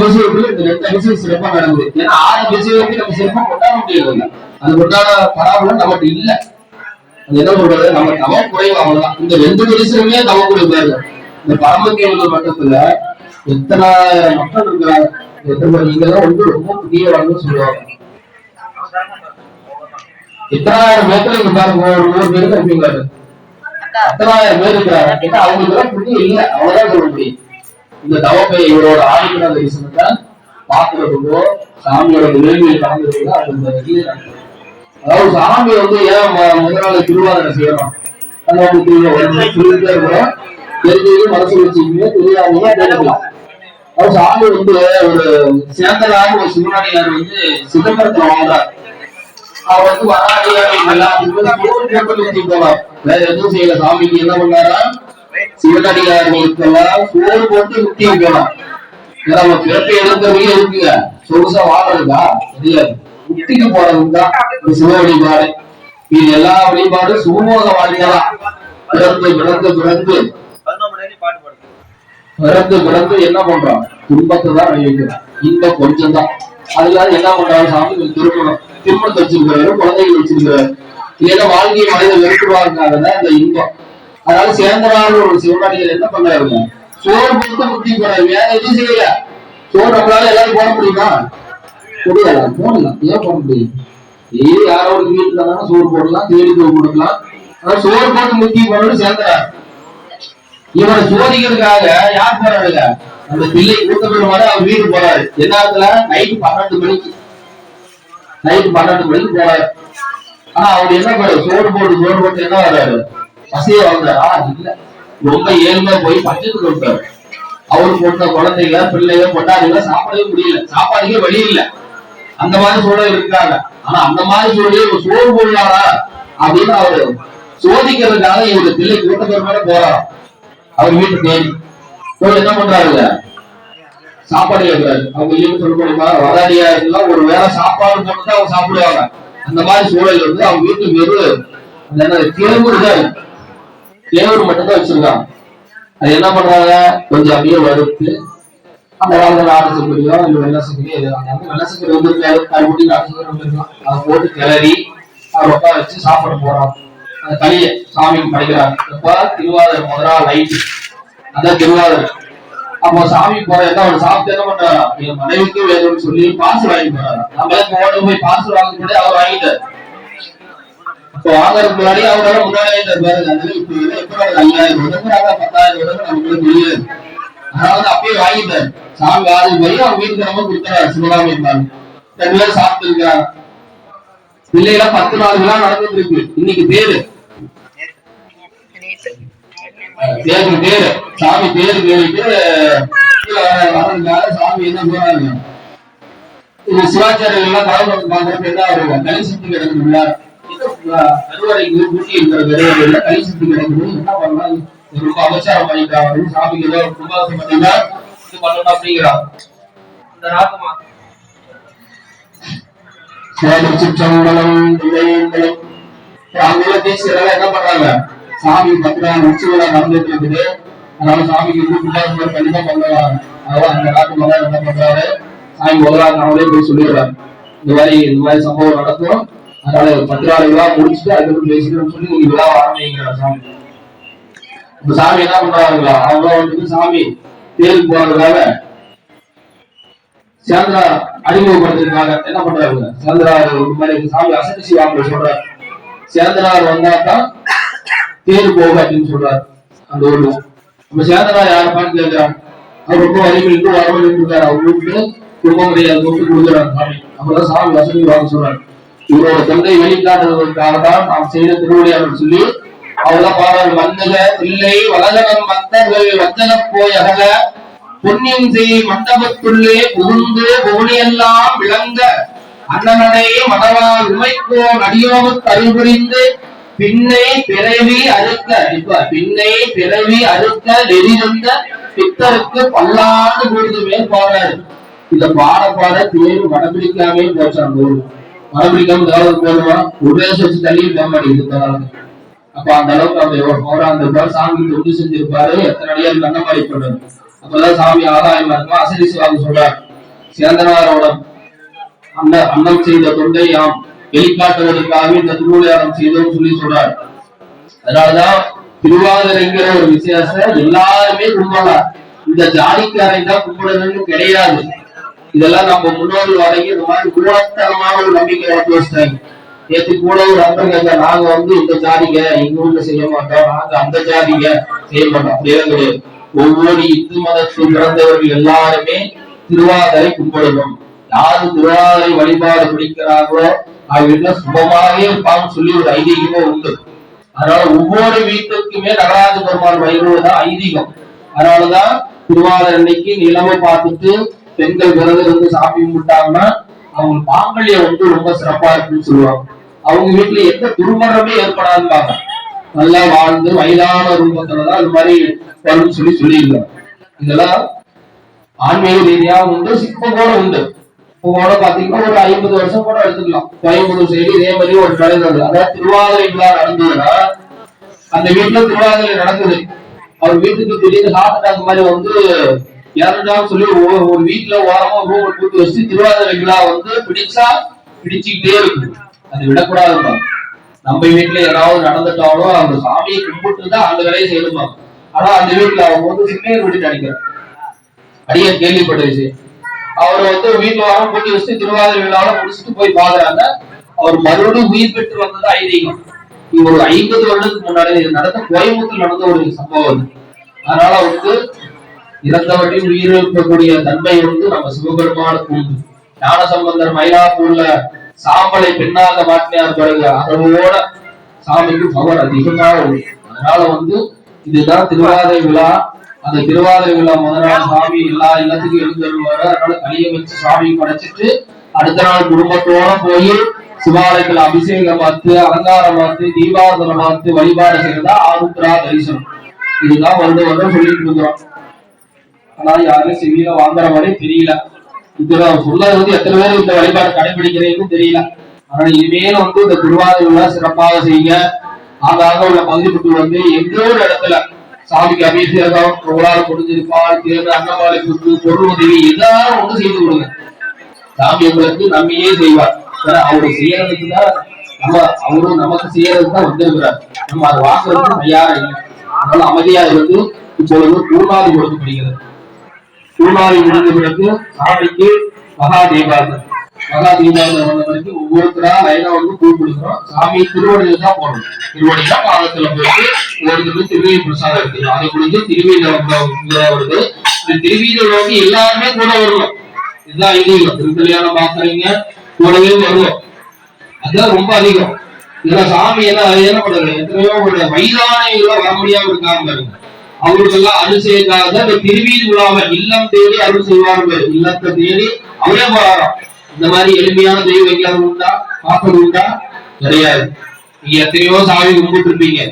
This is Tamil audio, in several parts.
விஷயத்துல இந்த ரெண்டு விஷயம் சிறப்பா நடந்தது ஏன்னா ஆறு விஷயத்தையும் நம்ம சிறப்பா கொண்டாட முடியல அது கொண்டாட பராபலம் நமக்கு இல்ல அது என்ன சொல்றது நம்ம தவ குறைவு அவ்வளவுதான் இந்த ரெண்டு விஷயமே தவ குறைவு இந்த பரமக்கேவல மட்டத்துல எத்தனை மக்கள் இருக்கிறாங்க எத்தனை பேர் நீங்கெல்லாம் வந்து ரொம்ப புதியவாங்கன்னு சொல்லுவாங்க எத்தனாயிரம் பேர்த்துல இங்க பாருங்க ஒரு நூறு பேருக்கு அப்படிங்கிறாரு எத்தனாயிரம் பேர் இருக்கிறாங்க அவங்களுக்கு எல்லாம் புண்ணியம் இல்ல அவ்வளவுதான் சொல்ல முடியும் இந்த தவப்பை இவரோட ஆதிக்கன தரிசனத்தை பார்க்கறதுக்கோ சாமியோட நிலைமையில் கலந்துருக்கோ அது இந்த அதாவது சாமி வந்து ஏன் ம- முதல் நாள் திருவாதிரை செய்யறோம்? அது வந்து சொல்லிட்டே இருக்கிறோம் தெரிஞ்சது மனசு வச்சுக்கீங்க தெரியாதவங்க கேட்டுக்கலாம். அவர் சாமி வந்து ஒரு சேந்தராக ஒரு சிவனாடியார் வந்து சிதம்பரத்துல வாழ்றார். அவர் வந்து வராடியார் எல்லாத்துக்குமே சோறு போட்டு ஊத்தி போவார். வேற எதுவும் செய்யல. சாமிக்கு என்ன பண்ணாரா? சிவனடியார்களுக்கெல்லாம் சோறு போட்டு முத்தி போலாம் நம்ம பிறப்பை எழுந்தவங்க இருக்குங்க சொகுசா வாழ்றதுக்கா தெரியாது முத்திக்கு தான் இந்த சிவ வழிபாடு. இது எல்லா வழிபாடும் சுமூக வாழ்க்கைதான். பிறந்து பிறந்து பிறந்து. பிறந்து பிறந்து என்ன பண்றான் துன்பத்தை தான் அழிவிக்கிறான் இன்பம் கொஞ்சம் தான் அதுல என்ன பண்றாரு சாமி திருமணம் திருமணத்தை வச்சிருக்கிறாரு குழந்தைகள் வச்சிருக்கிறாரு. இல்லைன்னா வாழ்க்கையை மனித வெறுக்குவாருக்காக தான் இந்த இன்பம். அதனால சேர்ந்தனால ஒரு சிவனாடிகள் என்ன பண்றாருங்க? சோறு போட்டு முத்தி போறாரு. வேற எதுவும் செய்யல. சோறு நம்மளால எல்லாரும் போட முடியுமா? முடியாது. போடலாம் ஏன் போட முடியும் ஏய் யாரோ ஒரு வீட்டுல தானே சோறு போடலாம் தேடி போய் கொடுக்கலாம். ஆனா சோறு போட்டு முத்தி போறது சேர்ந்துறாரு இவனை சோதிக்கிறதுக்காக யார் போறாருங்க? அந்த பிள்ளை கூட்ட பெருமாறு அவர் வீடு போறாரு. என்ன நைட்டு பன்னெண்டு மணிக்கு. நைட்டு பன்னெண்டு மணிக்கு போறாரு. ஆனா அவர் என்ன பண்ணாரு? சோறு போட்டு சோறு போட்டு என்ன வர்றாரு பசிய வந்தாரா இல்ல. ரொம்ப ஏழ்மையா போய் பஞ்சத்துக்கு விட்டாரு அவரு போட்ட குழந்தைங்க பிள்ளைங்க பொண்டாடிங்க சாப்பிடவே முடியல. சாப்பாடுக்கே வழி இல்ல. அந்த மாதிரி சூழல் இருக்காங்க. ஆனா அந்த மாதிரி சூழலே ஒரு சோறு போடலாரா அப்படின்னு அவரு சோதிக்கிறதுக்காக இவரு பிள்ளை கூட்ட மேல போறாராம். அவர் வீட்டு தேடி. போய் என்ன பண்றாருங்க? சாப்பாடு கேட்கிறாரு. அவங்க இல்லைன்னு சொல்ல முடியுமா? வராடியா இருந்தா ஒரு வேளை சாப்பாடு போட்டுதான் அவங்க சாப்பிடுவாங்க. அந்த மாதிரி சூழல் வந்து அவங்க வீட்டுக்கு வெறும் அந்த என்ன மட்டும்தான் வச்சிருக்காங்க அது என்ன பண்றாங்க? கொஞ்சம் அப்படியே வறுத்து அந்த காலத்துல நாட்டு சக்கரையோ இல்லை வெள்ளை சக்கரையோ எது வாங்கினாலும் வெள்ளை சக்கரை வந்து இருக்காது கருப்பட்டி நாட்டு சக்கரை இருக்கலாம். அதை போட்டு கிளறி அதை உட்கார வச்சு சாப்பிட போறாங்க அந்த களிய சாமிக்கு படைக்கிறாங்க. இப்போ திருவாதிரை முதலா லைட் அதான் திருவாதிரை அப்போ சாமி போற என்ன அவர் சாப்பிட்டு என்ன பண்றாரு? என் மனைவிக்கு வேணும்னு சொல்லி பாசு வாங்கி போறாரு நம்மளே போன போய் பாசு வாங்க கூட அவர் வாங்கிட்டார். இப்போ வாங்குறதுக்கு முன்னாடி அவரோட முன்னாடி வாங்கிட்டார் பாருங்க அதனால இப்போ எப்ப ஐயாயிரம் உதவுறாங்க பத்தாயிரம் உதவு நமக்கு தெரியாது அதாவது அப்பயே வாங்கிட்டாரு. சாமி வாதி போய் அவங்க வீட்டுக்கு நம்ம கொடுத்தாரு சிவகாமி இருந்தாங்க ரெண்டு பேரும் சாப்பிட்டு இருக்கிறாங்க பிள்ளைகளா பத்து நாள் விழா நடந்துட்டு இருக்கு. இன்னைக்கு பேரு. தேருக்கு பேரு. சாமி பேரு கேட்டு வரதுக்காக சாமி என்ன போறாங்க இந்த சிவாச்சாரியர்கள் எல்லாம் கடவுள் பாக்குறப்ப என்ன வருவாங்க? கலி சுத்தி கிடக்குதுல்ல கருவறைக்கு குட்டி இருக்கிற கை சுத்தி என்ன பண்ணலாம் ரொம்ப அபச்சாரம் பண்ணிக்கிறாங்க சாமிக்கு ஏதோ கும்பாசம் பண்ணினா இது பண்ணணும் அப்படிங்கிறாங்க இந்த ராகமா தில்லையம்பலம் பேசுறவங்க என்ன பண்றாங்க சாமி பத்து நாள் நடந்துட்டு இருக்குது அதனால சாமிக்கு கூப்பிட்டு கண்டிப்பா பண்ணுவாங்க அதாவது அந்த நாட்டு என்ன பண்றாரு சாமி முதலாவது நாளே போய் சொல்லிடுறாரு இந்த மாதிரி இந்த மாதிரி சம்பவம் நடக்கும். அதனால பத்து நாள் விழா முடிச்சுட்டு அதுக்கப்புறம் பேசிக்கிறோம்னு சொல்லி நீங்க விழா ஆரம்பிங்கிற சாமி. இப்ப சாமி என்ன பண்றாங்களா அவங்க வந்துட்டு சாமி தேருக்கு போறதுக்காக சேந்திரா அறிமுகப்படுத்திருக்காங்க. என்ன பண்றாங்க சேந்திரா இந்த மாதிரி சாமி அசதி சிவாங்க சொல்றாரு. சேந்தனார் வந்தா தான் தேர் போக அப்படின்னு சொல்றாரு அந்த ஊர்ல. நம்ம சேந்தனார் யாருப்பான்னு கேட்கிறாங்க அவர் ரொம்ப வலிமையிட்டு வரவழைப்பு இருக்காரு அவர் வீட்டுக்கு குடும்ப முடியாது கூப்பிட்டு சாமி. அப்பதான் சாமி வசதி வாங்க சொல்றாரு. இவரோட தொண்டை வெளிக்காட்டுவதற்காக தான் நாம் செய்த திருவிளையாடல் சொல்லி அவர்தான் பாடல் மந்தக இல்லை வலதனம் மத்தர்கள் வச்சன போய் அகல புண்ணியம் செய் மண்டபத்துள்ளே புகுந்து புவனியெல்லாம் விளங்க அண்ணனடை மணவால் உமைக்கோ நடியோவு தருள் பின்னை பிறவி அறுக்க இப்ப பின்னை பிறவி அறுக்க நெறிந்த பித்தருக்கு பல்லாண்டு பொழுதுமே பாடுறாரு இந்த பாட பாட தேர்வு கடைபிடிக்காமே போச்சான் போது வடபிடிக்காம ஏதாவது ஒரு உபதேசம் வச்சு தள்ளி போக மாட்டேங்குது அப்ப அந்த அளவுக்கு அந்த போராந்த அந்த சாமி தொண்டு செஞ்சிருப்பாரு. எத்தனை அடியார் மாதிரி பண்ணுறது அப்பதான் சாமி ஆதாயமா இருக்கும் அசரி சிவாங்க சொல்றாரு. சேந்தனாரோட அந்த அன்னம் செய்த தொண்டை யாம் வெளிக்காட்டுவதற்காக இந்த திருவிழாரம் செய்தோம் சொல்லி சொல்றார். அதனாலதான் திருவாதிரைங்கிற ஒரு விசேஷம் எல்லாருமே கும்பலாம் இந்த ஜாதிக்காரை தான் கும்பிடுறதுன்னு கிடையாது. இதெல்லாம் நம்ம முன்னோர்கள் வரைக்கும் இந்த மாதிரி மூலத்தனமான ஒரு நம்பிக்கை வளர்த்து வச்சிட்டாங்க. நேற்று கூட ஒரு அன்பர் நாங்க வந்து இந்த ஜாதிங்க எங்க ஊர்ல செய்ய மாட்டோம். நாங்க அந்த ஜாதிங்க செய்ய மாட்டோம். அப்படியே கிடையாது. ஒவ்வொரு இந்து மதத்தில் பிறந்தவர்கள் எல்லாருமே திருவாதிரை கும்பிடணும். யாரு திருவாதிரை வழிபாடு பிடிக்கிறார்களோ அவங்க வீட்டுல சுபமாகவே இருப்பாங்கன்னு சொல்லி ஒரு ஐதீகமே உண்டு. அதனால ஒவ்வொரு வீட்டுக்குமே நடராஜ பெருமாள் தான் ஐதீகம். அதனாலதான் திருவாதிரை அன்னைக்கு நிலவை பார்த்துட்டு பெண்கள் விரதம் இருந்து சாமி கும்பிட்டாங்கன்னா அவங்க மாங்கல்யம் வந்து ரொம்ப சிறப்பா இருக்குன்னு சொல்லுவாங்க. அவங்க வீட்டுல எந்த துர்மரமே ஏற்படாதுப்பாங்க நல்லா வாழ்ந்து வயதான ரூபத்துலதான் அது மாதிரி வரும்னு சொல்லி சொல்லியிருக்காங்க. இதெல்லாம் ஆன்மீக ரீதியா உண்டு சிற்பம் கூட உண்டு. இப்போ கூட பாத்தீங்கன்னா ஒரு ஐம்பது வருஷம் கூட எடுத்துக்கலாம். கோயம்புத்தூர் சைடு இதே மாதிரி ஒரு நடந்தது. அதாவது திருவாதிரை விழா நடந்ததுன்னா அந்த வீட்டுல திருவாதிரை நடக்குது அவர் வீட்டுக்கு திடீர்னு ஹார்ட் அட்டாக் மாதிரி வந்து இறந்துட்டான்னு சொல்லி ஒரு- வீட்டுல ஓரமா ரூம் கூட்டி வச்சு திருவாதிரை விழா வந்து பிடிச்சா பிடிச்சுக்கிட்டே இருக்கு அது விடக்கூடாதுப்பா நம்ம வீட்டுல ஏதாவது நடந்துட்டாலும் அந்த சாமியை கும்பிட்டு தான் அந்த வேலையை செய்யணுமா? ஆனா அந்த வீட்டுல அவங்க வந்து சிக்னேர் பண்ணி அடிக்கிறார் அடிய கேள்விப்பட்டுச்சு அவரை அவர் வந்து வீட்டுல வாரம் கூட்டி வச்சு திருவாதிரை விழாவில முடிச்சுட்டு போய் பாக்குறாங்க அவர் மறுபடியும் உயிர் பெற்று வந்தது ஐதீகம். இது ஒரு ஐம்பது வருடத்துக்கு முன்னாடி நடந்த கோயம்புத்தூர் நடந்த ஒரு சம்பவம் அதனால வந்து இறந்தவரையும் உயிரிழக்கக்கூடிய தன்மை வந்து நம்ம சிவபெருமானுக்கு உண்டு ஞான சம்பந்தர் மயிலாப்பூர்ல சாம்பலை பெண்ணாக மாற்றினார் பிறகு அதோட சாமிக்கு பவர் அதிகமாக உண்டு. அதனால வந்து இதுதான் திருவாதிரை விழா. அந்த திருவாதிரை விழா முதல் நாள் சாமி எல்லா எல்லாத்துக்கும் எழுந்து வருவாரு. அதனால கையை வச்சு சாமி படைச்சிட்டு அடுத்த நாள் குடும்பத்தோட போய் சிவாலயத்துல அபிஷேகம் பார்த்து அலங்காரம் பார்த்து தீபாரதனை பார்த்து வழிபாடு செய்யறதா ஆருத்ரா தரிசனம். இதுதான் வந்து வருடம் சொல்லிட்டு இருக்கிறோம். ஆனா யாரும் செவியில வாங்குற மாதிரி தெரியல. இதுல சொல்றது வந்து எத்தனை பேர் இந்த வழிபாடு கடைபிடிக்கிறீங்கன்னு தெரியல. ஆனா இனிமேல் வந்து இந்த திருவாதிரை சிறப்பாக செய்யுங்க. ஆங்காங்க உள்ள பகுதிப்பட்டு வந்து எந்த ஒரு இடத்துல சாமிக்கு அபிஷேகம் உங்களால முடிஞ்சது தேர்வு அன்னவாளி குத்து பொருள் உதவி ஏதாவது ஒன்று செய்து கொடுங்க. சாமி உங்களுக்கு நம்பியே செய்வார். ஏன்னா அவரு செய்யறதுக்கு தான் நம்ம அவரும் நமக்கு செய்யறதுக்கு தான் வந்திருக்கிறார். நம்ம அதை வாங்குறதுக்கு தயாரா இல்லை. அதனால அமைதியா இருந்து இப்பொழுது பூர்ணாதி கொடுக்கப்படுகிறது. பூர்ணாதி முடிந்த பிறகு சாமிக்கு மகா தீபாவளி மகா தீபாவளி வந்த பிறகு ஒவ்வொருத்தரா லைனா வந்து பூ கொடுக்குறோம். சாமி திருவடியில தான் போடணும். திருவடியில பாதத்துல போயிட்டு ஒருத்தருக்கு திருவி பிரசாதம் இருக்கு அதை குடிஞ்சு திருவியில வருது. இந்த திருவியில வந்து எல்லாருமே கூட வரணும். இதுதான் ஐதீகம் திருக்கல்யாணம் பாக்குறீங்க கூடவே வருவோம் அதுதான் ரொம்ப அதிகம். இதுல சாமி எல்லாம் என்ன பண்றது எத்தனையோ ஒரு வர முடியாம இருக்காங்க அவங்களுக்கெல்லாம் அருள் செய்யறதுக்காக இந்த திருவீதி விழாம இல்லம் தேடி அருள் செய்வாங்க இல்லத்தை தேடி அவரே போறாராம். இந்த மாதிரி எளிமையான தெய்வம் எங்கேயாவது உண்டா? பார்க்கறது உண்டா? கிடையாது. நீங்க எத்தனையோ சாமி கும்பிட்டு இருப்பீங்க.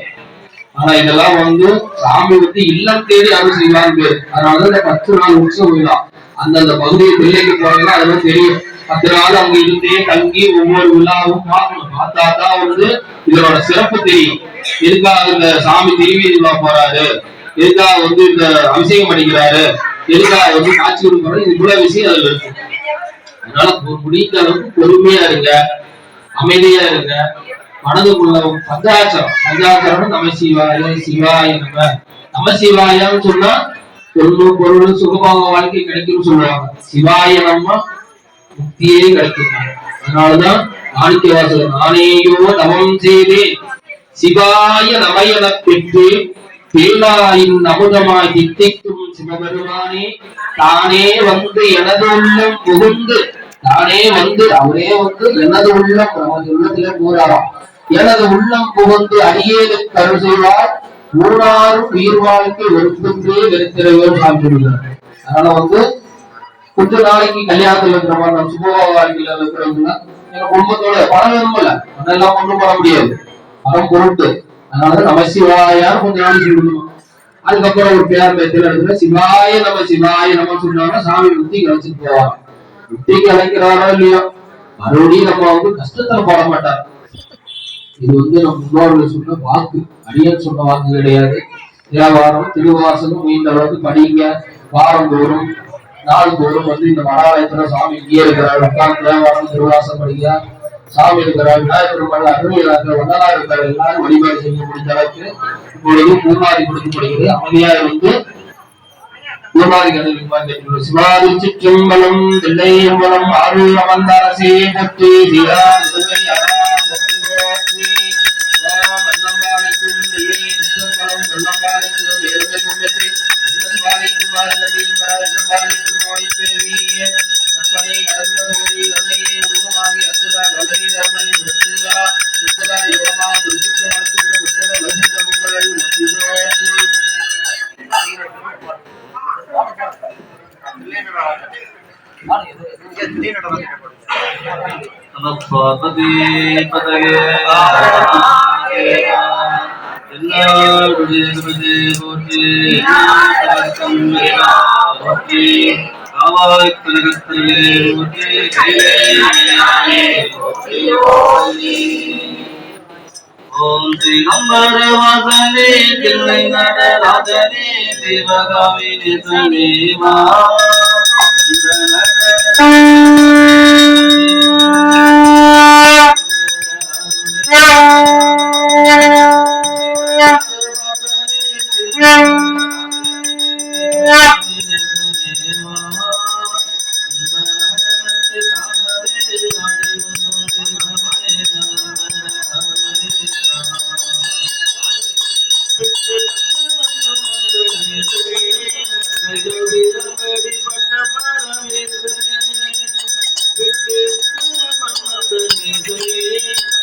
ஆனா இதெல்லாம் வந்து சாமி வந்து இல்லம் தேடி அருள் செய்வாங்க அதனாலதான் இந்த பத்து நாள் உற்சவம் விழா. அந்தந்த பகுதியை பிள்ளைக்கு போறீங்கன்னா அதெல்லாம் தெரியும். பத்து நாள் அவங்க இருந்தே தங்கி ஒவ்வொரு விழாவும் பார்க்கணும். பார்த்தா தான் வந்து இதனோட சிறப்பு தெரியும். எதுக்காக இந்த சாமி திருவி விழா போறாரு? எதுக்காக வந்து இந்த அபிஷேகம் பண்ணிக்கிறாரு? எதுக்காக வந்து காட்சி கொடுக்குறாரு இது இவ்வளவு விஷயம் அதுல இருக்கு. அதனால முடிந்த அளவுக்கு பொறுமையா இருங்க. அமைதியா இருங்க. மனதுக்குள்ள பஞ்சாச்சாரம் பஞ்சாச்சாரம் நம சிவாய சிவாய நம்ம. நம சிவாயான்னு சொன்னா பொருள் பொருள் சுகமாக வாழ்க்கை கிடைக்கும்னு சொல்லுவாங்க. சிவாய நம்ம முக்தியே கிடைக்கும் அதனாலதான் மாணிக்க வாசகர் நானேயோ தவம் செய்தேன். சிவாய நமையன பெற்று தேனாயின் அமுதமாய் தித்திக்கும் சிவபெருமானே தானே வந்து எனது உள்ளம் புகுந்து தானே வந்து அவரே வந்து எனது உள்ளம் நமது உள்ளத்திலே கூறாராம் எனது உள்ளம் புகுந்து அடியேது கருள் செய்வார் ஊராரும் உயிர் வாழ்க்கை வெறுப்பின்றே வெறுத்திரையோர் சாப்பிடுகிறார் அதனால வந்து கொஞ்ச நாளைக்கு கல்யாணத்துல இருக்கிற மாதிரி நம்ம சுப வாழ்க்கையில இருக்கிறவங்க எங்க குடும்பத்தோட பணம் விரும்பல அதெல்லாம் கொண்டு பண்ண முடியாது. பணம் பொருட்டு. அதனால நம்ம சிவாயார் கொஞ்ச நாள் சொல்லணும் அதுக்கப்புறம் ஒரு பேர் பேத்துல இடத்துல சிவாய நம்ம சிவாய நம்ம சொன்னாங்கன்னா சாமி வந்து கழிச்சுட்டு போவாங்க. புத்தி கலைக்கிறாரோ இல்லையோ மறுபடியும் நம்ம வந்து கஷ்டத்துல போட மாட்டார் இது வந்து நம்ம முன்னோர்கள் சொன்ன வாக்கு. அடியன் சொன்ன வாக்கு கிடையாது. வியாபாரம் திருவாசகம் மீண்ட அளவுக்கு படிங்க. வாரந்தோறும் நாள்தோறும் வந்து இந்த மடாலயத்துல சாமி இங்கே இருக்கிறார். உட்கார்ந்து தேவாரம் திருவாசம் படிக்கிறார். சாமி இருக்கிறார் விநாயகர் பெருமாள் அருமையாக வந்தனா இருக்கிறார் எல்லாரும் வழிபாடு செய்ய முடிஞ்ச அளவுக்கு இப்பொழுது பூமாரி கொடுக்கப்படுகிறது. அமைதியாக வந்து பூமாரி கதை சிவாதி சிற்றம்பலம் தில்லையம்பலம் ஆரூர் அமர்ந்த அரசே பற்றி சீரா நிதுவை அரா பற்றி நமஸ்வாபதி எல்லாருடைய போற்றி போற்றி காவாய் கனகத்திலே போற்றி போற்றி ஓம் ஸ்ரீ வாசனே தில்லை நடராஜனே சிவகாமி நிசமேவா கொண்டு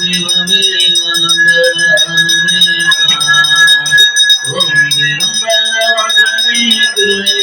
வந்தோம் தேவமே